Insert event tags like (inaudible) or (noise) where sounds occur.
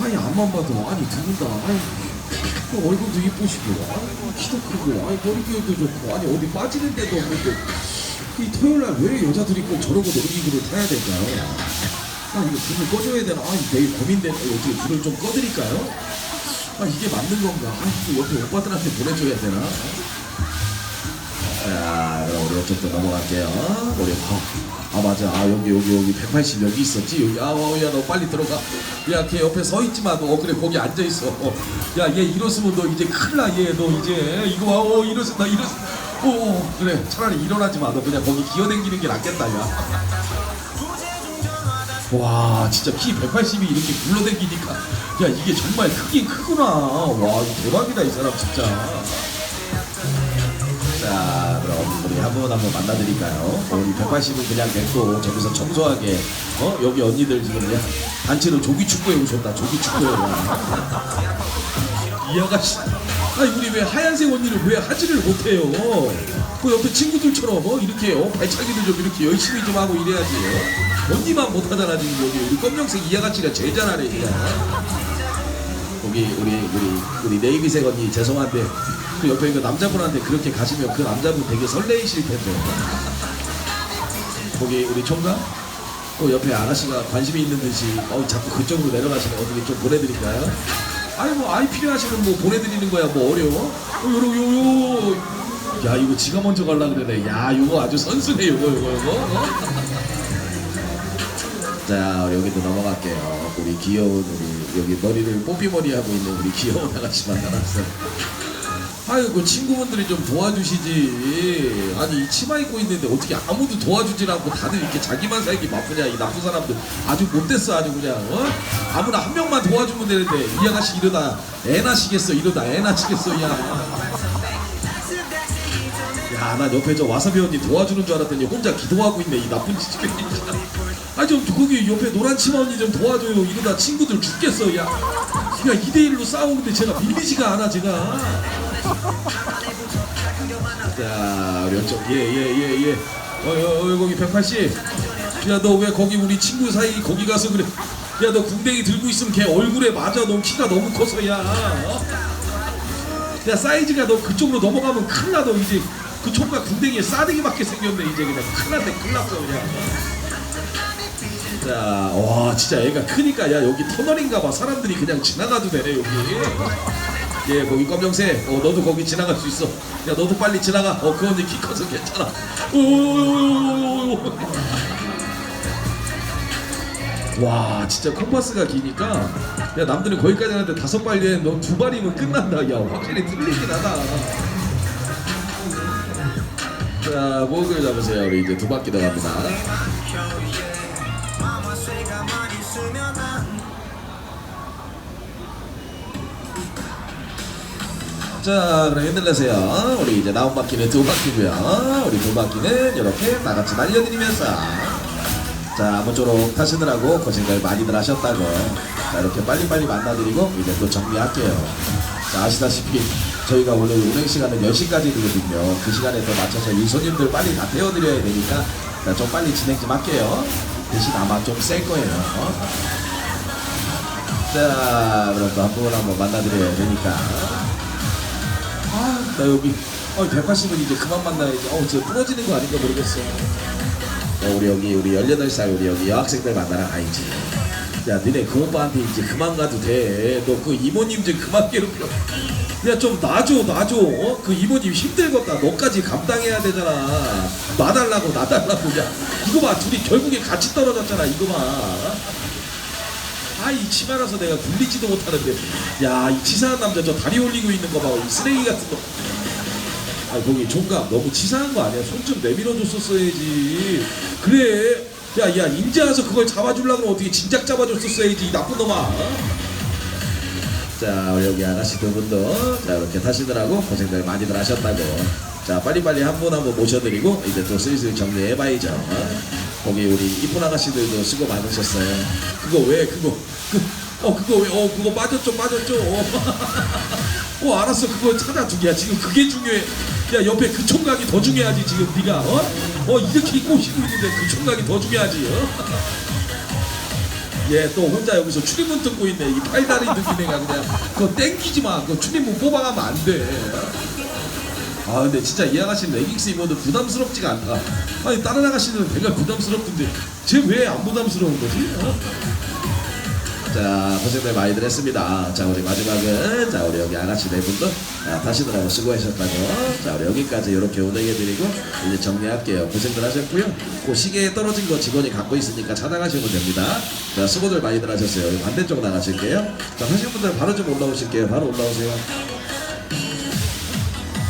아니 앞만 봐도 아니 두분다 아니 그 얼굴도 이쁘시고 아니 키도 크고 아니 머리결도 좋고 아니 어디 빠지는 데도 없는데 이 토요일 날 왜 여자들이 꼭 저러고 놀이기구를 타야 될까요? 아 이거 불을 꺼줘야 되나? 아 되게 고민되네 어떻게 불을 좀 꺼드릴까요? 아 이게 맞는 건가? 아 이거 옆에 오빠들한테 보내줘야 되나? 자 그럼 우리 이쪽도 넘어갈게요 우리 아, 아 맞아. 아 여기 여기 여기 180 여기 있었지? 여기. 아야 너 빨리 들어가. 야 걔 옆에 서 있지 마너. 어, 그래 거기 앉아 있어. 야얘 일어서면 너 이제 큰일 나얘. 너 이제. 이거 어 일어서 나 일어서 어, 어 그래. 차라리 일어나지 마 너 그냥 거기 기어댕기는 게 낫겠다 야. 와 진짜 키 180이 이렇게 굴러댕기니까. 야 이게 정말 크긴 크구나. 와 대박이다 이 사람 진짜 한분한분 만나드릴까요? 우리 180은 그냥 냅둬 저기서 청소하게 어? 여기 언니들 지금 그냥 단체로 조기 축구에 오셨다 조기 축구에 이 아가씨 아니 우리 왜 하얀색 언니를 왜 하지를 못해요? 그 옆에 친구들처럼 어? 이렇게 어? 발차기도 좀 이렇게 열심히 좀 하고 이래야지 어? 언니만 못하잖아 지금 여기. 우리 검정색 이 아가씨가 제일 잘하네 그냥 거기 우리 우리 우리 네이비색 언니 죄송한데 그 옆에 그 남자분한테 그렇게 가시면 그 남자분 되게 설레이실 텐데 거기 우리 총각 그 옆에 아가씨가 관심이 있는 듯이 어 자꾸 그쪽으로 내려가시네 어떻게 좀 보내드릴까요? 아니 뭐 아이 필요하시면 뭐 보내드리는 거야 뭐 어려워? 어, 요러 요요 야 이거 지가 먼저 갈라 그러네 야 이거 아주 선수네 요거 요거 요거 어? 자 여기도 넘어갈게요. 우리 귀여운 우리 여기 머리를 뽀삐머리 하고 있는 우리 귀여운 아가씨 만나놨어요. 아이고 그 친구분들이 좀 도와주시지. 아니 이 치마 입고 있는데 어떻게 아무도 도와주질 않고 다들 이렇게 자기만 살기 바쁘냐 이 나쁜 사람들. 아주 못됐어 아주 그냥 어? 아무나 한 명만 도와주면 되는데 이 아가씨 이러다 애 나시겠어 이러다 애 나시겠어 야야난 옆에 저 와사비 언니 도와주는 줄 알았더니 혼자 기도하고 있네 이 나쁜 짓 아좀 거기 옆에 노란 치마 언니 좀 도와줘요 이러다 친구들 죽겠어 야 그냥 2대1로 싸우는데 제가 밀리지가 않아 제가 자, 우리 이쪽 예예 예 예. 어, 어, 어, 거기 180. 야, 너 왜 거기 우리 친구 사이 거기 가서 그래? 야, 너 궁뎅이 들고 있으면 걔 얼굴에 맞아. 너 키가 너무 커서 야. 어? 야, 사이즈가 너 그쪽으로 넘어가면 큰일 나. 너 이제 그 총각 궁뎅이에 싸대기밖에 생겼네. 이제 그냥 큰일 났네. 큰일 났어 그냥. 자, 와, 진짜 애가 크니까 야 여기 터널인가 봐. 사람들이 그냥 지나가도 되네 여기. 예, 거기 검정색. 어, 너도 거기 지나갈 수 있어. 야, 너도 빨리 지나가. 어, 그 언니 키 커서 괜찮아. 오오오오오오. 와, 진짜 컴파스가 기니까 야, 남들은 거기까지 하는데 다섯 발에 너두 발이면 끝난다. 야, 확실히 틀리긴 하다. 자, 목을 잡으세요. 우리 이제 두 바퀴 더 갑니다. 자, 그럼 흔들 내세요. 우리 이제 나온 바퀴는 두 바퀴고요. 우리 두 바퀴는 이렇게 다 같이 날려드리면서 자, 아무쪼록 타시느라고 고생들 많이들 하셨다고 자, 이렇게 빨리빨리 만나드리고 이제 또 정리할게요. 자, 아시다시피 저희가 오늘 운행 시간은 10시까지거든요. 그 시간에 또 맞춰서 이 손님들 빨리 다 태워드려야 되니까 자, 좀 빨리 진행 좀 할게요. 대신 아마 좀 셀 거예요. 어? 자, 그럼 또한분 한번 만나드려야 되니까. 아, 나 여기, 어, 180은 이제 그만 만나야지. 어, 저 부러지는 거 아닌가 모르겠어. 어, 우리 여기, 우리 18살 우리 여기 여학생들 만나러 가야지. 야, 너네 그 오빠한테 이제 그만 가도 돼. 너 그 이모님 좀 그만 괴롭혀. 야, 좀 놔줘, 놔줘. 어? 그 이모님 힘들겠다. 너까지 감당해야 되잖아. 놔달라고, 놔달라고. 야, 이거 봐. 둘이 결국에 같이 떨어졌잖아. 이거 봐. 아, 이 치마라서 내가 굴리지도 못하는데. 야, 이 치사한 남자 저 다리 올리고 있는 거 봐. 이 쓰레기 같은 거. 아, 거기 종각 너무 치사한 거 아니야? 손 좀 내밀어 줬었어야지. 그래. 야, 야, 인제 와서 그걸 잡아주려고 그러면 어떻게 진작 잡아줬었어야지. 이 나쁜 놈아. 자, 우리 여기 아가씨 두 분도 자, 이렇게 타시느라고 고생들 많이들 하셨다고. 자, 빨리빨리 한 분 한 분 모셔드리고 이제 또 슬슬 정리해봐야죠. 거기 우리 이쁜 아가씨들도 수고 많으셨어요. 그거 왜, 그거, 그, 어, 그거 왜, 어, 그거 빠졌죠, 빠졌죠. 어, (laughs) 어 알았어, 그거 찾아주기야. 지금 그게 중요해. 야, 옆에 그 총각이 더 중요하지, 지금 네가 어? 어, 이렇게 꼬시고 있는데 그 총각이 더 중요하지, 어? 얘또 혼자 여기서 출입문 뜯고 있네. 이 팔다리 뜯긴 애가 그냥. 그거 땡기지 마. 그거 출입문 뽑아가면 안 돼. 아 근데 진짜 이 아가씨는 레깅스 입어도 부담스럽지가 않다. 아니 다른 아가씨는 되게 부담스럽던데 쟤 왜 안 부담스러운 거지? 어? 자 고생들 많이들 했습니다. 자 우리 마지막은 자 우리 여기 아가씨 네 분도 아, 다시느라고 수고하셨다고. 자 우리 여기까지 이렇게 운행해드리고 이제 정리할게요. 고생들 하셨고요. 그 시계에 떨어진 거 직원이 갖고 있으니까 찾아가시면 됩니다. 자 수고들 많이들 하셨어요. 반대쪽 나가실게요. 자 하신 분들 바로 좀 올라오실게요. 바로 올라오세요.